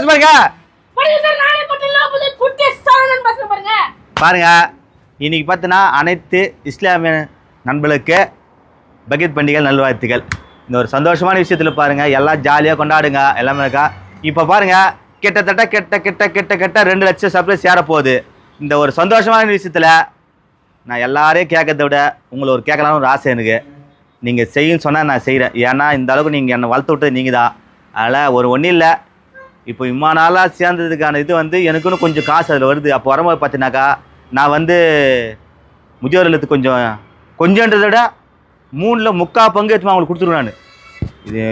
பேச பாருங்க. பாருங்க. இன்னைக்கு பார்த்தீங்கன்னா அனைத்து இஸ்லாமிய நண்பர்களுக்கு பக்ரீத் பண்டிகை நல்வாழ்த்துக்கள். இந்த ஒரு சந்தோஷமான விஷயத்தில் பாருங்க எல்லாம் ஜாலியாக கொண்டாடுங்க எல்லாமே இருக்கா? இப்போ பாருங்க கிட்டத்தட்ட கிட்ட கிட்ட கிட்ட கிட்ட ரெண்டு லட்சம் சப்ளைஸ் சேர போகுது. இந்த ஒரு சந்தோஷமான விஷயத்தில் நான் எல்லாரையும் கேட்கறத விட உங்களை ஒரு கேட்கலாம்னு ஒரு ஆசை எனக்கு. நீங்கள் செய்யுன்னு சொன்னால் நான் செய்கிறேன் ஏன்னா இந்த அளவுக்கு நீங்கள் என்னை வளர்த்து விட்டது நீங்கள் தான் அதனால் ஒரு ஒன்றும் இல்லை. இப்போ இம்மா நாளாக சேர்ந்ததுக்கான இது வந்து எனக்குன்னு கொஞ்சம் காசு அதில் வருது. அப்போ வரும்போது பார்த்தீங்கன்னாக்கா நான் வந்து முதியோர் இல்லத்துக்கு கொஞ்சம் கொஞ்சன்றதை விட மூணில் முக்கால் பங்கு எடுத்து அவங்களுக்கு கொடுத்துருவேன் நான். இது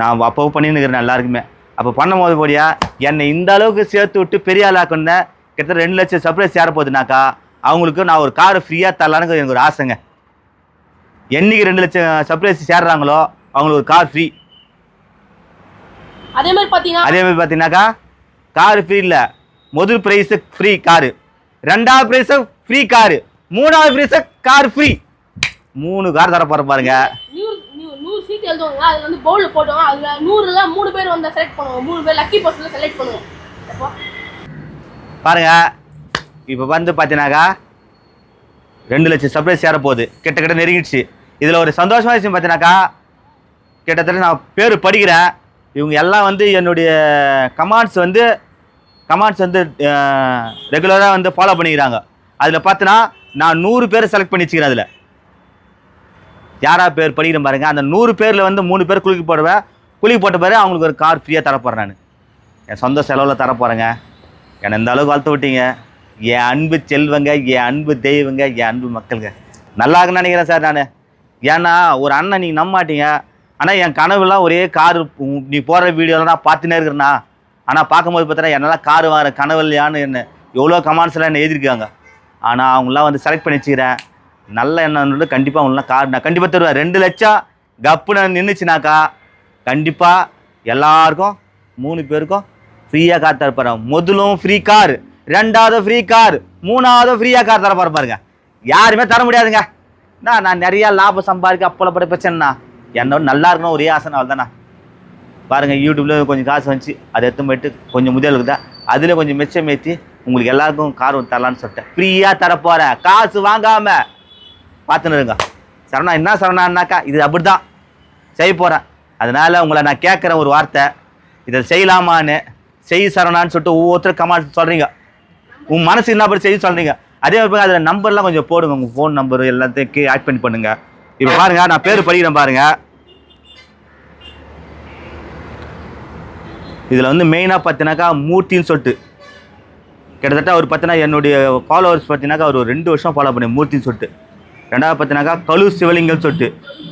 நான் அப்போ பண்ணின்னு எல்லாருக்குமே. அப்போ பண்ணும் போது போடியா என்னை இந்த அளவுக்கு சேர்த்து விட்டு பெரிய ஆளாக்குன்னு கிட்டத்தட்ட ரெண்டு லட்சம் சர்ப்ரைஸ் சேர போகுதுனாக்கா அவங்களுக்கு நான் ஒரு கார் ஃப்ரீயாக தரலான்னு எனக்கு ஒரு ஆசைங்க. என்னைக்கு ரெண்டு லட்சம் சர்ப்ரைஸ் சேர்றாங்களோ அவங்களுக்கு ஒரு கார் ஃப்ரீ. அதே மாதிரி பாத்தீங்கன்னா அதே மாதிரி பார்த்தீங்கன்னாக்கா கார் ஃப்ரீ இல்லை. முதல் ப்ரைஸு ஃப்ரீ காரு ரெண்டாவது ப்ரைஸு ஃப்ரீ காரு மூணாவது ப்ரைஸு கார் ஃப்ரீ மூணு கார் தர போகிற பாருங்க. நூறு சீட் எழுதுவாங்க. அதுல வந்து பவுல்ல போடுவாங்க. அதுல நூறுல மூணு பேர் வந்து செலக்ட் பண்ணுவோம். மூணு பேர் லக்கி பர்சன்ல செலக்ட் பண்ணுவோம். பாருங்க. இப்போ வந்து பார்த்தீங்கன்னாக்கா ரெண்டு லட்சம் சர்ப்ரைஸ் சேர போகுது. கிட்ட கிட்ட நெருங்கிடுச்சு. இதில் ஒரு சந்தோஷமான விஷயம் பார்த்தீங்கன்னாக்கா கிட்டத்தட்ட நான் பேர் படிக்கிறேன். இவங்க எல்லாம் வந்து என்னுடைய கமாண்ட்ஸ் வந்து கமாண்ட்ஸ் வந்து ரெகுலராக வந்து ஃபாலோ பண்ணிக்கிறாங்க. அதில் பார்த்தோன்னா நான் நூறு பேரை செலக்ட் பண்ணி வச்சுக்கிறேன் அதில். யாரா பேர் படிக்கிறேன் பாருங்க. அந்த நூறு பேரில் வந்து மூணு பேர் குளிக்கு போடுவேன் குளிக்கு போட்ட பிறகு அவங்களுக்கு ஒரு கார் ஃப்ரீயாக தரப்போகிறேன் நான். என் சொந்த செலவில் தரப்போகிறேங்க என்னை இந்த அளவுக்கு வளர்த்து விட்டீங்க? என் அன்பு செல்வங்க என் அன்பு தெய்வங்க என் அன்பு மக்களுங்க. நல்லா இருக்குன்னு நினைக்கிறேன் சார் நான். ஏன்னா ஒரு அண்ணன் நீங்கள் நம்ப மாட்டீங்க ஆனால் என் கனவுலாம் ஒரே கார் நீ போகிற வீடியோலாம் நான் பார்த்துனே இருக்கிறேண்ணா ஆனால் பார்க்கும்போது பார்த்தீங்கன்னா என்னெல்லாம் கார் வாங்குற கனவு இல்லையான்னு என்ன எவ்வளோ கமாண்ட்ஸ்லாம் என்ன எழுதியிருக்காங்க. ஆனால் அவங்களாம் வந்து செலக்ட் பண்ணி வச்சுக்கிறேன். நல்ல எண்ணம் கண்டிப்பாக அவங்களாம் கார் நான் கண்டிப்பாக தருவேன். ரெண்டு லட்சம் கப்புன்னு நின்றுச்சுனாக்கா கண்டிப்பாக எல்லாருக்கும் மூணு பேருக்கும் ஃப்ரீயாக கார் தரப்பாரு முதலும் ஃப்ரீ கார் ரெண்டாவது ஃப்ரீ கார் மூணாவது ஃப்ரீயாக கார் தரப்பாரு பாருங்க. யாருமே தர முடியாதுங்க. நான் நான் நிறையா லாபம் சம்பாதிக்க அப்பளப்பட பிரச்சனைண்ணா. என்னோட நல்லா இருக்கணும் ஒரே ஆசை அவள் தானே? பாருங்கள் யூடியூப்ல கொஞ்சம் காசு வந்துச்சு. அதை எடுத்து போயிட்டு கொஞ்சம் முதலுக்கு தான் அதில் கொஞ்சம் மிச்சம் ஏற்றி உங்களுக்கு எல்லாருக்கும் கார் ஒன்று தரலான்னு சொல்லிட்டேன். ஃப்ரீயாக தரப்போகிறேன் காசு வாங்காம பார்த்துன்னு இருங்க. சரணா என்ன சரணான்னாக்கா இது அப்படிதான் செய்ய போகிறேன் அதனால் உங்களை நான் கேட்குறேன் ஒரு வார்த்தை இதை செய்யலாமான்னு செய் சரணான்னு சொல்லிட்டு ஒவ்வொருத்தரும் கமாண்ட் சொல்கிறீங்க உன் மனசு என்ன அப்படி செய்ய சொல்கிறீங்க அதே மாதிரி அதில் நம்பர்லாம் கொஞ்சம் போடுங்க. உங்கள் ஃபோன் நம்பர் எல்லாத்தையும் ஆட் பண்ணி பண்ணுங்கள் இப்போ பாருங்க நான் பேர் படிக்கிறேன் பாருங்க. இதில் வந்து மெயினாக பார்த்தீங்கன்னாக்கா மூர்த்தின்னு சொல்லிட்டு. கிட்டத்தட்ட அவர் பார்த்தீங்கன்னா என்னுடைய ஃபாலோவர்ஸ் பார்த்தீங்கன்னாக்கா அவர் ஒரு ரெண்டு வருஷம் ஃபாலோ பண்ணி மூர்த்தின்னு சொல்லிட்டு. ரெண்டாவது பார்த்தீங்கன்னாக்கா கழு சிவலிங்கம்னு சொல்லிட்டு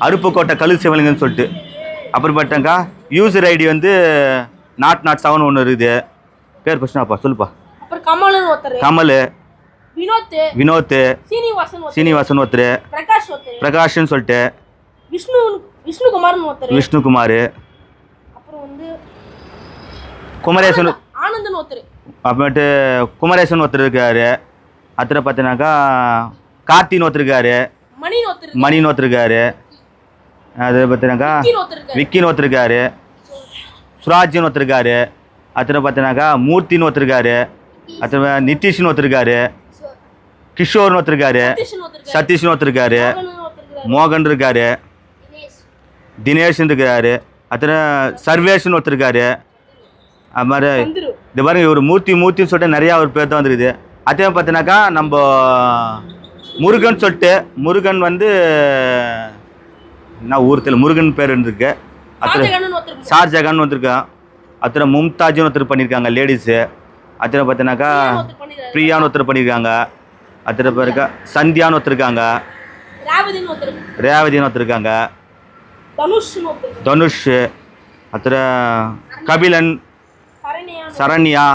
அருப்புக்கோட்டை கழு சிவலிங்கம்னு சொல்லிட்டு. அப்புறம் பார்த்தாக்கா யூசர் ஐடி வந்து நாட் நாட் செவன் ஒன்று இருக்குது. பேர் பிரச்சனைப்பா சொல்லுப்பா. ஒருத்தர். கமல். வினோத் வினோத் சீனிவாசன் ஒருத்தர் பிரகாஷ்னு சொல்லிட்டு விஷ்ணு விஷ்ணுகுமார்னு ஒருத்தர் விஷ்ணுகுமார் அப்புறம் வந்து குமரேசன் ஆனந்தன் ஒருத்தர். அப்புறமேட்டு குமரேசன் ஒருத்தர் இருக்காரு. அத்தனை பார்த்தீங்கன்னாக்கா கார்த்தின்னு ஒருத்தர் இருக்காரு. மணின்னு ஒருத்தர் இருக்காரு. அது பார்த்தீங்கன்னாக்கா விக்கின்னு ஒருத்தர் இருக்காரு. விக்கின்னு ஒருத்தர் இருக்காரு. சுராஜ்னு ஒருத்தர் இருக்காரு. அத்தனை பார்த்தீங்கன்னாக்கா மூர்த்தின்னு ஒருத்தர் இருக்காரு. அத்தனை நிதிஷ்னு ஒருத்தர் இருக்காரு. கிஷோர்னு ஒருத்தர் இருக்காரு சதீஷ்னு ஒருத்தர் இருக்காரு சதீஷ்னு ஒருத்தர் இருக்காரு மோகன்னு ஒருத்தர் இருக்காரு. மோகன் இருக்காரு தினேஷ்னு இருக்காரு. அத்தனை சர்வேஷ்னு ஒருத்தர் இருக்காரு அது மாதிரி இந்த பாருங்க ஒரு மூர்த்தி மூர்த்தின்னு சொல்லிட்டு நிறையா ஒரு பேர் தான் வந்துருக்குது. அதே பார்த்தீங்கன்னாக்கா நம்ம முருகன் சொல்லிட்டு முருகன் வந்து என்ன ஊர் தெரியல முருகன் பேர் இருக்கு. அத்தனை. ஷார்ஜகான் வந்திருக்கான் அத்தனை மும்தாஜ்னு ஒருத்தர் பண்ணியிருக்காங்க லேடிஸு அத்தனை பண்ணிருக்காரு. பிரியான்னு ஒருத்தர் பண்ணியிருக்காங்க. அத்தனை பேருக்கா சந்தியான்னு ஒருத்தர் இருக்காங்க. ரேவதின்னு ஒருத்தர் இருக்காரு. ரேவதின்னு ஒருத்தர் இருக்காங்க. தனுஷ்னு ஒருத்தர் இருக்காரு. தனுஷ் அத்தனை Kabilan Saranya.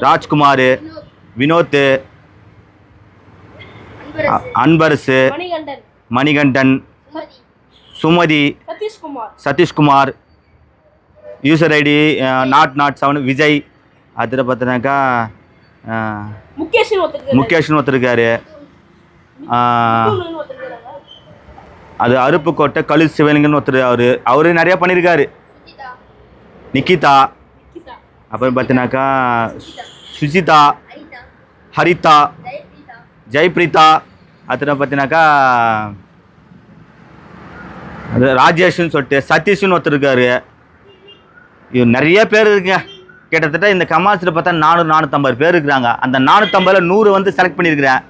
Rajkumar. Vinod Anbarasu. Manikandan. Sumathi. Satishkumar. User ID nought nought seven Vijay அதில் பார்த்தீங்கன்னாக்கா அஹ், முகேஷ்னு ஒருத்தர் இருக்காரு. முகேஷ்னு ஒருத்தர் இருக்காரு. அஹ், முத்துன்னு ஒருத்தர் இருக்காரு. அது அருப்புக்கோட்டை கழு சிவலிங்கன்னு ஒருத்தர் அவர். அவரு நிறையா பண்ணியிருக்காரு நிக்கிதா. அப்புறம் பார்த்தீங்கன்னாக்கா சுஜிதா. ஹரிதா. ஜெயபிரீதா. அப்புறம் பார்த்தீங்கன்னாக்கா அது ராஜேஷ்னு சொல்லிட்டு சதீஷ்னு ஒருத்தர் இருக்காரு. இவர் நிறைய பேர் இருக்குங்க. கிட்டத்தட்ட இந்த கமாசில் பார்த்தா நானூறு நானூற்றம்பது பேர் இருக்கிறாங்க. அந்த நானூற்றம்பதில் நூறு வந்து செலக்ட் பண்ணியிருக்கிறேன்.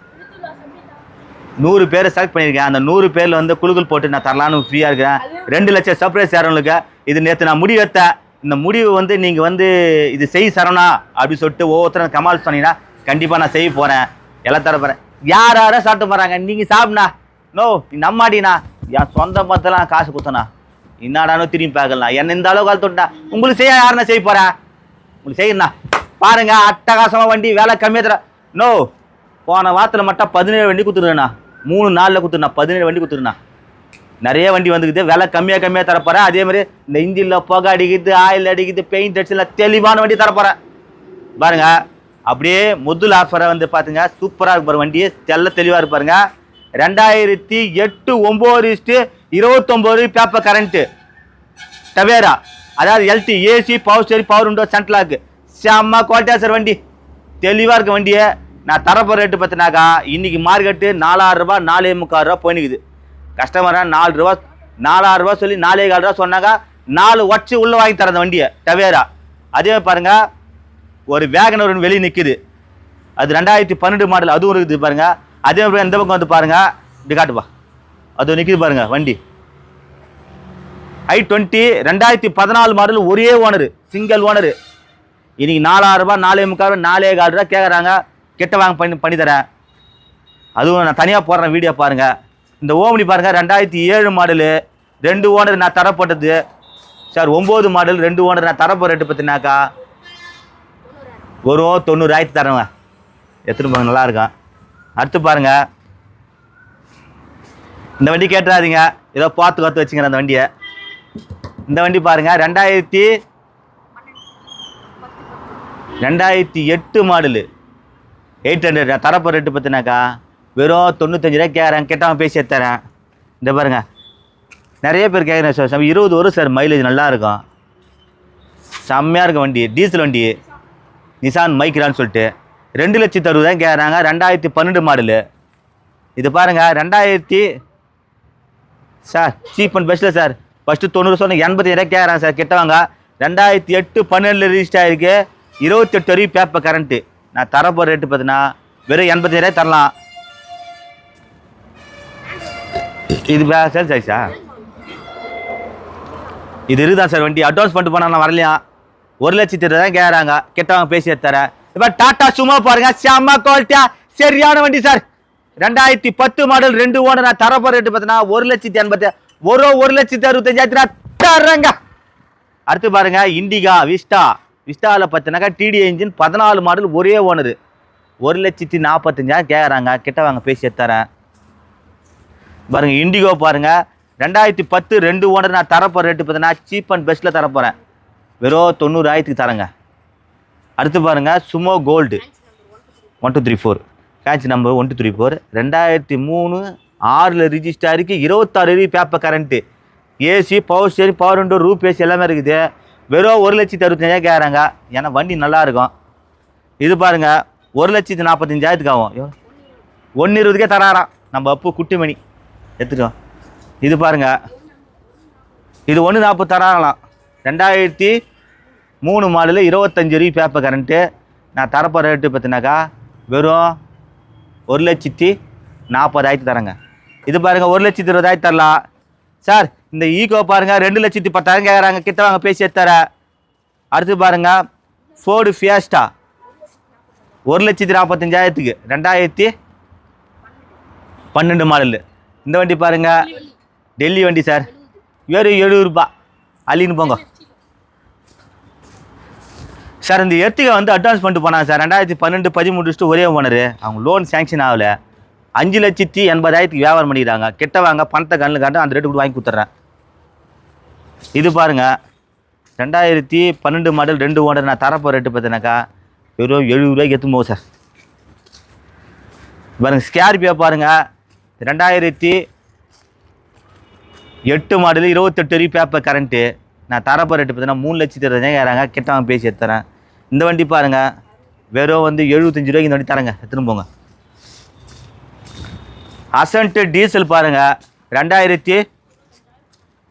நூறு பேரை செலக்ட் பண்ணியிருக்கேன். அந்த நூறு பேரில் வந்து குழுக்கள் போட்டு நான் தரலான்னு ஃப்ரீயாக இருக்கிறேன். ரெண்டு லட்சம் சர்ப்ரைஸ் சேரவங்களுக்கு இது நேற்று நான் முடிவு எடுத்தேன். இந்த முடிவு வந்து நீங்கள் வந்து இது செய் சரணா அப்படின்னு சொல்லிட்டு ஒவ்வொருத்தரும் கமால் சொன்னீங்கன்னா கண்டிப்பாக நான் செய்ய போகிறேன் எல்லாம் தர போகிறேன் யார் யாரோ சாப்பிட்டு போகிறாங்க நீங்கள் சாப்பிட்ணா நோ நீ நம்மாடினா என் சொந்த பத்தெல்லாம் காசு கொடுத்தனா என்னடானோ திரும்பி பார்க்கலாம் என்ன இந்த அளவுக்கு கால் தொட்டா உங்களுக்கு செய்ய யாருன்னா செய்ய போகிறேன் உங்களுக்கு செய்யணுண்ணா பாருங்க அட்டகாசமாக வண்டி வேலை கம்மியாக தர. நோ போன வாரத்தில் மட்டும் பதினேழு வண்டி கொடுத்துருண்ணா மூணு நாளில் கொடுத்துருண்ணா பதினேழு வண்டி கொடுத்துருண்ணா நிறைய வண்டி வந்துக்குது விலை கம்மியாக கம்மியாக தரப்போகிறேன் அதே மாதிரி இந்த இன்ஜினில் புகை அடிக்குது ஆயில் அடிக்குது பெயிண்ட் அடிச்சுல தெளிவான வண்டி தரப்போகிறேன் பாருங்க அப்படியே முதல் ஆஃபரை வந்து பார்த்துங்க சூப்பராக இருப்பார் வண்டி தெல்ல தெளிவாக இருப்பாருங்க ரெண்டாயிரத்தி எட்டு ஒம்பது இஸ்ட்டு இருபத்தொம்போது பேப்பர் கரண்ட்டு டவேரா அதாவது LT AC power steering power window central lock செம்ம குவாலிட்டியாக சார் வண்டி. தெளிவாக இருக்க வண்டியை. நான் தரப்போ ரேட்டு பார்த்தினாக்கா இன்னைக்கு மார்க்கெட்டு நாலாயிரம் நாலே முக்கால் ரூபா போயினுக்குது கஸ்டமராக நாலு ரூபா நாலாயிரம் ரூபா சொல்லி நாலே கால் ரூபா சொன்னாக்கா நாலு ஒச்சு உள்ளே வாங்கி தரேன் அந்த வண்டியை டவேரா அதே மாதிரி பாருங்க ஒரு வேகன் ஒரு வெளியே நிற்குது அது ரெண்டாயிரத்தி பன்னெண்டு மாடல் அதுவும் இருக்குது பாருங்க. அதே மாதிரி இந்த பக்கம் வந்து பாருங்க இப்படி காட்டுப்பா. அது நிற்குது பாருங்க வண்டி. ஐ டுவெண்ட்டி ரெண்டாயிரத்தி பதினாலு மாடல் ஒரே ஓனர் சிங்கிள் ஓனர். இன்னைக்கு நாலாயிரம் ரூபாய் நாலே முக்கால் நாலே கால் ரூபா கேட்குறாங்க கெட்ட வாங்க பண்ணி பண்ணி தரேன். அதுவும் நான் தனியாக போடுறேன் வீடியோ பாருங்கள் இந்த ஓமனி பாருங்கள் ரெண்டாயிரத்தி ஏழு மாடலு. ரெண்டு ஓனர் நான் தரப்பட்டது. சார் ஒம்பது மாடல் ரெண்டு ஓனர் நான் தரப்போ ரேட்டு பார்த்தினாக்கா ஒரு தொண்ணூறாயிரத்து தரேங்க. எத்தனை பாருங்க நல்லாயிருக்கும் அடுத்து பாருங்க. இந்த வண்டி கேட்டுறாதீங்க. ஏதோ பார்த்து பார்த்து வச்சுக்கிறேன் அந்த வண்டியை. இந்த வண்டி பாருங்கள் ரெண்டாயிரத்தி ரெண்டாயிரத்தி எட்டு மாடலு. Eight hundred. தரப்போ ரேட்டு பார்த்தினாக்கா வெறும் தொண்ணூத்தஞ்சு ரூபா கேட்குறேன். கேட்டால் பேசி தரேன் இந்த பாருங்க. நிறைய பேர் கேட்குறேன் சார். சார் இருபது வரும் சார் மைலேஜ் நல்லா இருக்கும். செம்மையாக இருக்கும் வண்டி. டீசல் வண்டி. நிசான் மைக்ரான்னு சொல்லிட்டு. ரெண்டு லட்சத்தி அறுபதாயிரம் கேட்குறாங்க. ரெண்டாயிரத்தி பன்னெண்டு மாடலு. இது பாருங்கள் ரெண்டாயிரத்தி சார் சீப் அண்ட் பெஸ்ட்டில் சார். ஃபஸ்ட்டு தொண்ணூறு சொன்ன எண்பத்தாயிரம் கேட்குறாங்க சார்? கிட்டவாங்க ரெண்டாயிரத்தி எட்டு பன்னெண்டில் ரிஜிஸ்டர் ஆகிருக்கு இருபத்தெட்டு வரைக்கும் பேப்பர் கரண்ட்டு நான் தரப்போகிற ரேட்டு பார்த்தீங்கன்னா வெறும் எண்பத்தாயிரம் தரலாம். இது சேல்ஸ் ஆயிடுச்சா? இது இருக்குதான் சார் வண்டி? அட்வான்ஸ் பண்ணிட்டு போனால் நான் வரலையா? ஒரு லட்சத்தி தான் கேட்குறாங்க. கெட்டவங்க பேசி தரேன். இப்போ டாட்டா சும்மா பாருங்க. செம்ம குவாலிட்டியா சரியான வண்டி சார். ரெண்டாயிரத்தி பத்து மாடல் ரெண்டு ஓனர் நான் தரப்போ ரேட்டு பார்த்தீங்கன்னா ஒரு லட்சத்தி எண்பத்தி ஒரு ஒரு லட்சத்தி அறுபத்தஞ்சாயிரத்தி நான் அடுத்து பாருங்க இண்டிகா விஸ்டா. விஸ்டாவில் பார்த்தீங்கன்னாக்கா டிடி இன்ஜின் பதினாலு மாடல் ஒரே ஓனர் ஒரு லட்சத்தி நாற்பத்தஞ்சாயிரம் கேட்குறாங்க கிட்ட வாங்க பேசி தரேன் பாருங்கள் இண்டிகோ பாருங்க. ரெண்டாயிரத்தி பத்து ரெண்டு ஓனர் நான் தரப்போகிற ரேட்டு பார்த்தீங்கன்னா சீப் அண்ட் பெஸ்ட்டில் தரப்போகிறேன் வெறும் தொண்ணூறாயிரத்துக்கு தரேங்க. அடுத்து பாருங்க Sumo gold one two three four catch number one two three four ரெண்டாயிரத்தி மூணு ஆறில் ரிஜிஸ்டாருக்கு இருபத்தாறு அருவி paper current AC power steering power window roof AC எல்லாமே இருக்குது. வெறும் ஒரு லட்சத்தி அறுபத்தஞ்சாயிரம் கேட்குறாங்க ஏன்னா வண்டி நல்லா இருக்கும் இது பாருங்க ஒரு லட்சத்தி நாற்பத்தஞ்சாயிரத்துக்கு ஆகும். ஒன்று இருபதுக்கே தராராம். நம்ம அப்பு குட்டிமணி. எடுத்துட்டோம் இது பாருங்கள் இது ஒன்று நாற்பது தராங்களாம். ரெண்டாயிரத்தி மூணு மாடலில் இருபத்தஞ்சு ரூபாய் பேப்பர் கரண்ட்டு நான் தரப்போ ரேட்டு பார்த்தினாக்கா வெறும் ஒரு லட்சத்தி நாற்பதாயிரத்து தரேங்க. இது பாருங்க ஒரு லட்சத்தி இருபதாயிரம் தரலாம் சார் இந்த ஈகோ பாருங்க ரெண்டு லட்சத்தி பத்தாயிரம் கேட்குறாங்க கிட்ட வாங்க பேசி தர அடுத்து பாருங்க ஃபோர்டு ஃபியாஸ்டா ஒரு லட்சத்தி நாற்பத்தஞ்சாயிரத்துக்கு ரெண்டாயிரத்தி பன்னெண்டு மாடலு. இந்த வண்டி பாருங்க டெல்லி வண்டி சார். வெறும் எழுபது ரூபாய் அள்ளின்னு போங்க. சார் இந்த எர்த்திகா வந்து அட்வான்ஸ் பண்ணிட்டு போனாங்க சார். ரெண்டாயிரத்தி பன்னெண்டு பதிமூணு ஒரே ஓனர் அவங்க லோன் சேங்ஷன் ஆகலை. அஞ்சு லட்சத்தி எண்பதாயிரத்துக்கு வியாபாரம் பண்ணிக்கிறாங்க. கெட்ட வாங்க பணத்தை கண்ணில் காட்டு அந்த ரேட்டு கூட வாங்கி கொடுத்துட்றேன். இது பாருங்க. ரெண்டாயிரத்தி பன்னெண்டு மாடல் ரெண்டு ஓனர் நான் தரப்போ ரேட்டு பார்த்தீங்கன்னாக்கா வெறும் எழுபது ரூபாய்க்கு எடுத்து போகும் சார் பாருங்கள் ஸ்கார்பியோ பாருங்கள் ரெண்டாயிரத்தி எட்டு மாடலு இருபத்தெட்டு வரைக்கும் பேப்பர் கரண்ட்டு நான் தரப்போ ரேட்டு பார்த்தீங்கன்னா மூணு லட்சத்தி இருபதாயிரம் ஏறாங்க. வாங்க பேசி எடுத்துறேன். இந்த வண்டி பாருங்க. வெறும் வந்து எழுபத்தஞ்சு ரூபாய்க்கு இந்த வண்டி தரேங்க. எடுத்துன்னு போங்க. அசன்ட்டு டீசல் பாருங்க. ரெண்டாயிரத்தி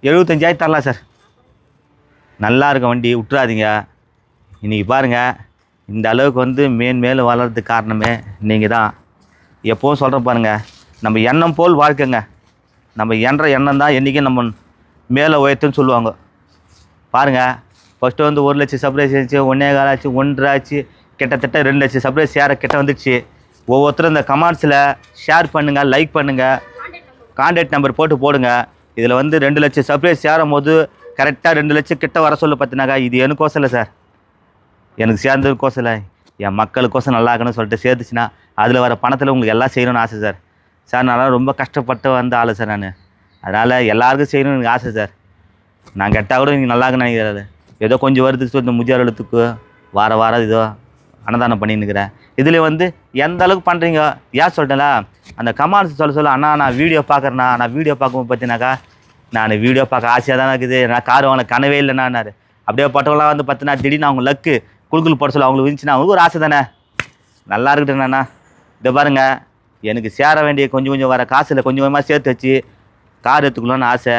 எழுபத்தஞ்சாயிரம் தரலாம் சார். நல்லா இருக்க வண்டி விட்டுறாதீங்க இன்றைக்கி பாருங்கள் இந்த அளவுக்கு வந்து மேன் மேலும் வளர்றதுக்கு காரணமே நீங்கள் தான். எப்போவும் சொல்கிற பாருங்கள் நம்ம எண்ணம் போல் வாழ்க்கைங்க. நம்ம எண்ணுற எண்ணம் தான் என்றைக்கும் நம்ம மேலே உயர்த்துன்னு சொல்லுவாங்க. பாருங்கள் ஃபஸ்ட்டு வந்து ஒரு லட்சம் சப்ரைஸ் ஆச்சு ஒன்றே கால் ஆச்சு ஒன்றரை ஆச்சு கிட்டத்தட்ட ரெண்டு லட்சம் சப்ரைஸ் சேர கிட்ட வந்துடுச்சு ஒவ்வொருத்தரும் இந்த கமெண்ட்ஸில் ஷேர் பண்ணுங்கள் லைக் பண்ணுங்கள் கான்டாக்ட் நம்பர் போட்டு போடுங்க. இதில் வந்து ரெண்டு லட்சம் சர்ப்ரைஸ் சேரும் போது கரெக்டாக ரெண்டு லட்சம் கிட்ட வர சொல்ல பார்த்தினாக்கா இது எனக்கோசம் இல்லை சார் எனக்கு சேர்ந்ததுக்கோசம் இல்லை என் மக்களுக்கோசம் நல்லா இருக்கணும்னு சொல்லிட்டு சேர்த்துச்சுன்னா அதில் வர பணத்தில் உங்களுக்கு எல்லாம் செய்யணும்னு ஆசை சார் சார் நான் ரொம்ப கஷ்டப்பட்டு வந்த ஆள் சார் நான். அதனால் எல்லாருக்கும் செய்யணும்னு எனக்கு ஆசை சார் நான் கெட்டால் கூட நீங்கள் நல்லா இருக்குன்னு நினைக்கிறாரு. ஏதோ கொஞ்சம் வருதுக்கு இந்த முதியோர் எழுத்துக்கு வார வாரம் இதோ அன்னதானம் பண்ணின்னுக்கிறேன் இதில் வந்து எந்த அளவுக்கு பண்ணுறீங்க ஏன் சொல்லிட்டேன்ல அந்த கமாண்ட்ஸ் சொல்ல சொல்ல அண்ணா நான் வீடியோ பார்க்குறேண்ணா நான் வீடியோ பார்க்கும்போது பார்த்தீங்கன்னாக்கா நான் வீடியோ பார்க்க ஆசையாக தானே இருக்குது. நான் கார் வாங்கின கனவே இல்லைண்ணாரு அப்படியே பட்டவங்களாம் வந்து பார்த்தீங்கன்னா திடீர்னு அவங்க லக்கு குழுக்குள் போட சொல்ல அவங்களுக்கு இருந்துச்சுன்னா அவங்களுக்கு ஒரு ஆசை தானே. நல்லா இருக்கட்டும்ண்ணா இதை பாருங்கள் எனக்கு சேர வேண்டிய கொஞ்சம் கொஞ்சம் வர காசில் கொஞ்சம் கொஞ்சமாக சேர்த்து வச்சு கார் எடுத்துக்கணும்னு ஆசை.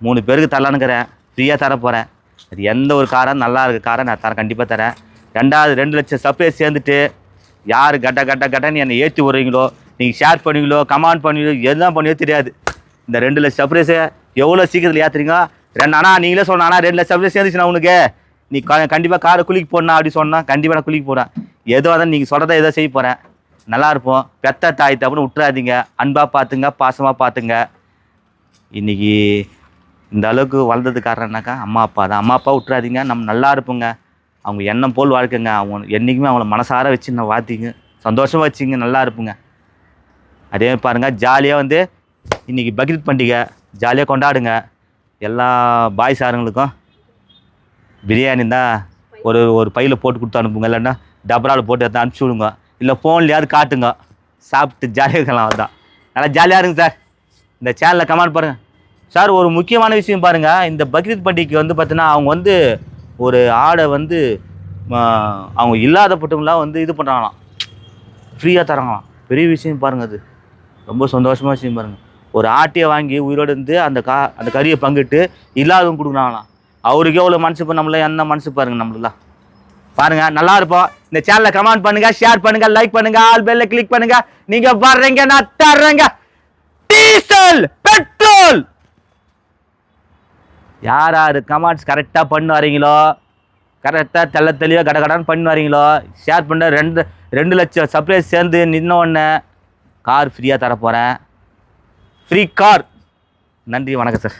மூணு பேருக்கு தரலான்னுக்கிறேன். ஃப்ரீயாக தர போகிறேன் அது எந்த ஒரு காராக நல்லா இருக்க காரை நான் தரேன். கண்டிப்பாக தரேன். ரெண்டாவது ரெண்டு லட்சம் சப்ளைஸ் சேர்ந்துட்டு யார் கட்ட கட்ட கட்டன்னு என்னை ஏற்றி விடுறீங்களோ நீங்கள் ஷேர் பண்ணுவீங்களோ கமெண்ட் பண்ணுவீங்களோ எதுதான் பண்ணுவோ தெரியாது. இந்த ரெண்டு லட்சம் சப்ரைஸை எவ்வளோ சீக்கிரத்தில் ஏற்றுறீங்க ரெண்டு அண்ணா நீங்களே சொன்னா அண்ணா ரெண்டு லட்சம் சப்ரைஸ் சேர்ந்துச்சுண்ணா உனக்கு. நீ கண்டிப்பாக காரை குளிக்க போடணும் அப்படி சொன்னால் கண்டிப்பாக நான் குளிக்க போகிறேன் ஏதோ அதான் நீங்கள் சொல்கிறத ஏதோ செய்ய போகிறேன் நல்லா இருப்போம். பெத்த தாய் தப்புன்னு விட்டுறாதீங்க. அன்பாக பார்த்துங்க பாசமாக பார்த்துங்க. இன்னைக்கு இந்த அளவுக்கு வளர்ந்தது காரணம்னாக்கா அம்மா அப்பா தான். அம்மா அப்பா விட்டுறாதீங்க. நம்ம நல்லா இருப்போங்க. அவங்க எண்ணம் போல் வாழ்க்கைங்க. அவங்க என்றைக்குமே அவங்கள மனசார வச்சு நான் வாத்திங்க சந்தோஷமாக வச்சுங்க நல்லா இருப்புங்க. அதே மாதிரி பாருங்கள் ஜாலியாக வந்து இன்றைக்கி பக்ரீத் பண்டிகை. ஜாலியாக கொண்டாடுங்க. எல்லா பாய் சாருங்களுக்கும் பிரியாணி தான் ஒரு ஒரு பையில் போட்டு கொடுத்து அனுப்புங்க. இல்லைன்னா டபராவில் போட்டு எடுத்து அனுப்பிச்சி விடுங்க. இல்லை ஃபோன்லையாவது காட்டுங்க. சாப்பிட்டு ஜாலியாக இருக்கலாம் அதுதான் நல்லா ஜாலியாக இருங்க சார் இந்த சேனலில் கமெண்ட் பாருங்கள் சார் ஒரு முக்கியமான விஷயம் பாருங்கள் இந்த பக்ரீத் பண்டிகைக்கு வந்து பார்த்தீங்கன்னா அவங்க வந்து ஒரு ஆடை வந்து அவங்க அவங்க இல்லாதப்பட்டவங்களாம் வந்து இது பண்ணுறாங்களாம் ஃப்ரீயாக தராங்களாம். பெரிய விஷயம் பாருங்கள் அது. ரொம்ப சந்தோஷமாக விஷயம் பாருங்கள் ஒரு ஆட்டையை வாங்கி உயிரோடு இருந்து அந்த கா அந்த கறியை பங்கிட்டு இல்லாதவங்க கொடுக்குறாங்களாம். அவருக்கு எவ்வளோ மனசு இப்போ நம்மள என்ன மனசு பாருங்க நம்மளெல்லாம். பாருங்கள் நல்லா இருப்போம். இந்த சேனலை கமெண்ட் பண்ணுங்கள் ஷேர் பண்ணுங்கள் லைக் பண்ணுங்கள் ஆல் பெல்ல கிளிக் பண்ணுங்கள் நீங்கள் வர்றீங்க நான் தர்றேங்க. Diesel petrol! யார் யார் கமெண்ட்ஸ் கரெக்டாக பண்ணு வரீங்களோ கரெக்டாக தெள்ள தெளிவாக கட கடன்னு பண்ணி வரீங்களோ ஷேர் பண்ண ரெண்டு ரெண்டு லட்சம் சர்ப்ரைஸ் சேர்ந்து நின்ன உடனே கார் ஃப்ரீயாக தரப்போகிறேன் ஃப்ரீ கார் நன்றி வணக்கம் சார்